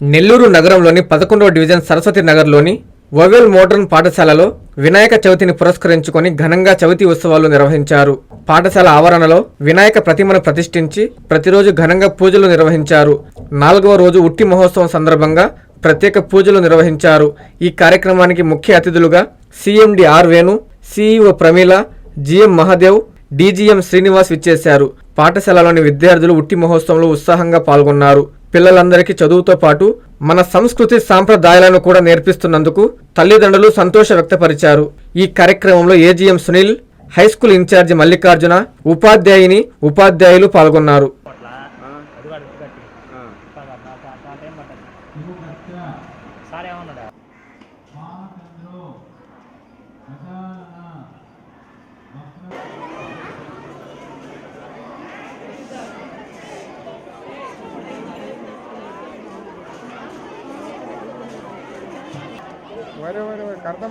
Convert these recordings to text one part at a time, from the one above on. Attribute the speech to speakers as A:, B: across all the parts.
A: నెల్లూరు నగరంలోని పదకొండవ డివిజన్ సరస్వతి నగర్లోని వవెల్ మోడర్న్ పాఠశాలలో వినాయక చవితిని పురస్కరించుకొని ఘనంగా చవితి ఉత్సవాలు నిర్వహించారు. పాఠశాల ఆవరణలో వినాయక ప్రతిమను ప్రతిష్ఠించి ప్రతిరోజు ఘనంగా పూజలు నిర్వహించారు. నాలుగవ రోజు ఉట్టి మహోత్సవం సందర్భంగా ప్రత్యేక పూజలు నిర్వహించారు. ఈ కార్యక్రమానికి ముఖ్య అతిథులుగా CMD R Venu CEO Pramila GM Mahadev DGM Srinivas విచ్చేశారు. పాఠశాలలోని విద్యార్థులు ఉట్టి మహోత్సవంలో ఉత్సాహంగా పాల్గొన్నారు. పిల్లలందరికీ చదువుతో పాటు మన సంస్కృతి సాంప్రదాయాలను కూడా నేర్పిస్తున్నందుకు తల్లిదండ్రులు సంతోష వ్యక్తపరిచారు. ఈ కార్యక్రమంలో AGM Sunil high school incharge Mallikarjuna ఉపాధ్యాయుని ఉపాధ్యాయులు పాల్గొన్నారు.
B: వరే వరే వరే కర్తం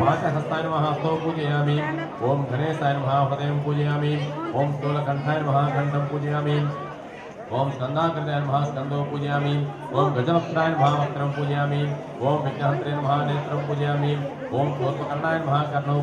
C: पाचहस्ताय नमः हस्तौ पूजयामि ॐ गणेशाय नमः हृदयं पूजयामि ॐ स्थूलकण्ठाय नमः कण्ठं पूजयामि ॐ स्कन्धाकृताय नमः स्कन्दौ पूजयामी ओम गजवक्त्राय नमः वक्त्रं पूजयामि ॐ विघ्नहन्त्रे नमः नेत्रं पूजयामि ॐ पूर्वकर्णाय नमः
B: कर्णौ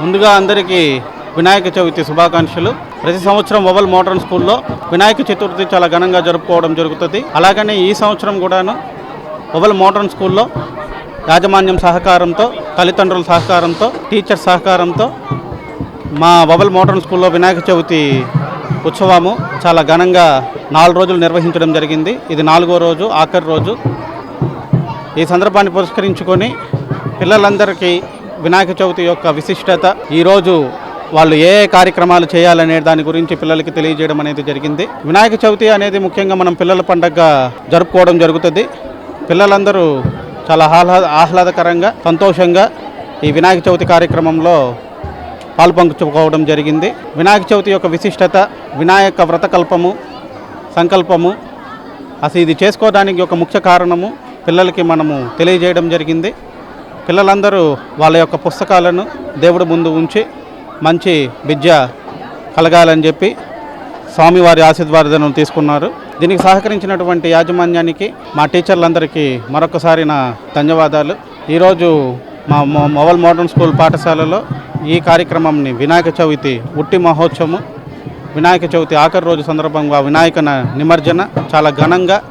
D: ముందుగా అందరికీ వినాయక చవితి శుభాకాంక్షలు. ప్రతి సంవత్సరం మొబైల్ మోడర్న్ స్కూల్లో వినాయక చతుర్థి చాలా ఘనంగా జరుపుకోవడం జరుగుతుంది. అలాగనే ఈ సంవత్సరం కూడాను మొబైల్ మోడర్న్ స్కూల్లో యాజమాన్యం సహకారంతో తల్లిదండ్రుల సహకారంతో టీచర్ సహకారంతో మా మొబైల్ మోడర్న్ స్కూల్లో వినాయక చవితి ఉత్సవము చాలా ఘనంగా నాలుగు రోజులు నిర్వహించడం జరిగింది. ఇది నాలుగో రోజు ఆఖరి రోజు. ఈ సందర్భాన్ని పురస్కరించుకొని పిల్లలందరికీ వినాయక చవితి యొక్క విశిష్టత ఈరోజు వాళ్ళు ఏ ఏ కార్యక్రమాలు చేయాలనే దాని గురించి పిల్లలకి తెలియజేయడం అనేది జరిగింది. వినాయక చవితి అనేది ముఖ్యంగా మనం పిల్లల పండగగా జరుపుకోవడం జరుగుతుంది. పిల్లలందరూ చాలా ఆహ్లాద ఆహ్లాదకరంగా సంతోషంగా ఈ వినాయక చవితి కార్యక్రమంలో పాల్పంచుకోవడం జరిగింది. వినాయక చవితి యొక్క విశిష్టత వినాయక వ్రతకల్పము సంకల్పము అసలు ఇది చేసుకోవడానికి ఒక ముఖ్య కారణము పిల్లలకి మనము తెలియజేయడం జరిగింది. పిల్లలందరూ వాళ్ళ యొక్క పుస్తకాలను దేవుడి ముందు ఉంచి మంచి విద్య కలగాలని చెప్పి స్వామివారి ఆశీర్వాదం తీసుకున్నారు. దీనికి సహకరించినటువంటి యాజమాన్యానికి మా టీచర్లందరికీ మరొకసారి నా ధన్యవాదాలు. ఈరోజు మా మొ- మొబైల్ మోడర్న్ స్కూల్ పాఠశాలలో ఈ కార్యక్రమంని వినాయక చవితి ఉట్టి మహోత్సవము వినాయక చవితి ఆఖరి రోజు సందర్భంగా వినాయక నిమజ్జన చాలా ఘనంగా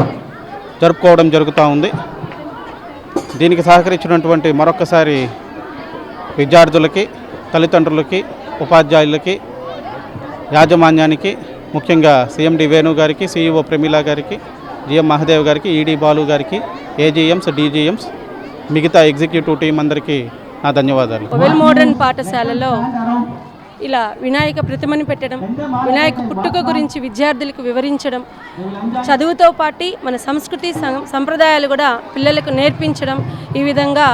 D: జరుపుకోవడం జరుగుతూ ఉంది. దీనికి సహకరించినటువంటి మరొకసారి విద్యార్థులకి తల్లిదండ్రులకి ఉపాధ్యాయులకి యాజమాన్యానికి ముఖ్యంగా సీఎండి వేణు గారికి సీఈఓ ప్రమీల గారికి జిఎం మహదేవ్ గారికి ఈడీ బాలు గారికి ఏజీఎంస్ డీజీఎంస్ మిగతా ఎగ్జిక్యూటివ్ టీం అందరికీ నా ధన్యవాదాలు.
E: మోడర్న్ పాఠశాలలో ఇలా వినాయక ప్రతిమని పెట్టడం వినాయక పుట్టుక గురించి విద్యార్థులకు వివరించడం చదువుతో పాటు మన సంస్కృతి సం- సంప్రదాయాలు కూడా పిల్లలకు నేర్పించడం ఈ విధంగా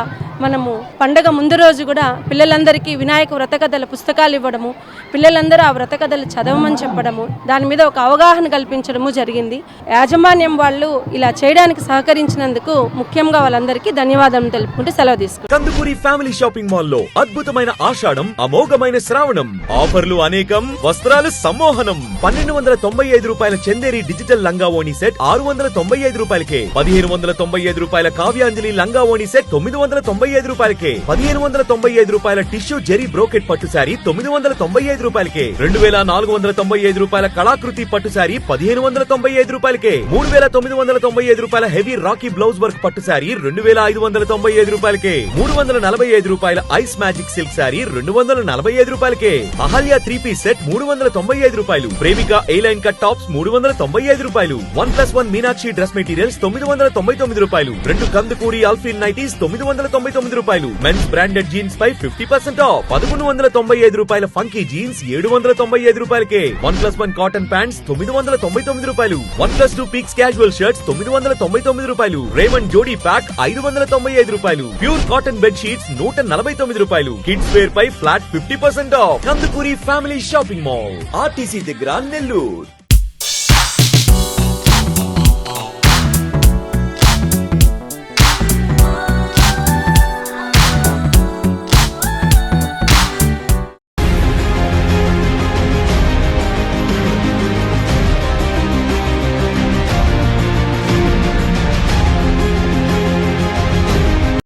E: మనము పండగ ముందు రోజు కూడా పిల్లలందరికీ వినాయక వ్రతకథల పుస్తకాలు ఇవ్వడము పిల్లలందరూ ఆ వ్రతకథలు చదవమని చెప్పడము దాని మీద ఒక అవగాహన కల్పించడము జరిగింది. యాజమాన్యం వాళ్ళు ఇలా చేయడానికి సహకరించినందుకు ముఖ్యంగా వాళ్ళందరికీ ధన్యవాదాలు తెలుపుకుంటూ సెలవు తీసుకుంటాం
F: కందుకూరి ఫ్యామిలీ షాపింగ్ మాల్లో అద్భుతమైన ఆషాఢం అమోఘమైన శ్రావణం ఆఫర్లు అనేకం వస్త్రాలు సమ్మోహనం. పన్నెండు వందల తొంభై ఐదు రూపాయల చందేరి డిజిటల్ లంగా ఓణి సెట్ ఆరు వందల తొంభై ఐదు రూపాయలకే పదిహేను వందల తొంభై ఐదు రూపాయల కావ్యాంజలి లంగా ఓణి సెట్ తొమ్మిది వందల తొంభై ఐదు రూపాయలకే పదిహేను వందల తొంభై ఐదు రూపాయల టిష్యూ జెరీ బ్రోకెట్ పట్టు శారీ తొమ్మిది వందల తొంభై ఐదు రూపాయలకే రెండు వేల నాలుగు వందల తొంభై ఐదు రూపాయల కళాకృతి పట్టు శారీ పదిహేను వందల తొంభై ఐదు రూపాయలకే మూడు వేల తొమ్మిది వందల తొంభై ఐదు రూపాయల హెవీ రాకీ బ్లౌజ్ వర్క్ పట్టు శారీ రెండు వేల ఐదు వందల తొంభై ఐదు రూపాయలకే మూడు వందల నలభై ఐదు రూపాయల ఐస్ మ్యాజిక్ సిల్క్ శారీ రెండు వందల నలభై ఐదు రూపాయలకే అహల్య త్రీ పీస్ సెట్ మూడు వందల తొంభై ఐదు రూపాయలు ప్రేమిక ఎయిలైన్ కట్ టాప్స్ మూడు వందల తొంభై ఐదు రూపాయలు one plus one Meenakshi dress materials తొమ్మిది వందల తొంభై తొమ్మిది రూపాయలు రెండు కందుకూరి ఆల్ఫిన్ నైటీస్ తొమ్మిది వందల తొంభై తొమ్మిది రూపాయలు. మెన్స్ బ్రాండెడ్ జీన్స్ పై ఫిఫ్టీ పర్సెంట్ ఆఫ్ పదకొండు వందల తొంభై ఐదు రూపాయల ఫంకీ జీన్స్ ఏడు వందల తొంభై ఐదు రూపాయలకే. One plus one cotton pants తొమ్మిది వందల తొంభై తొమ్మిది రూపాయలు. One plus two pieces casual shirts తొమ్మిది వందల తొంభై తొమ్మిది రూపాయలు. రేమండ్ జోడీ ప్యాక్ ఐదు వందల తొంభై ఐదు రూపాయలు. ప్యూర్ కాటన్ బెడ్ షీట్స్ నూట నలభై తొమ్మిది రూపాయలు. కిడ్స్ వేర్ పై flat fifty percent off Kandukuri family shopping mall RTC దగ్గర నెల్లూరు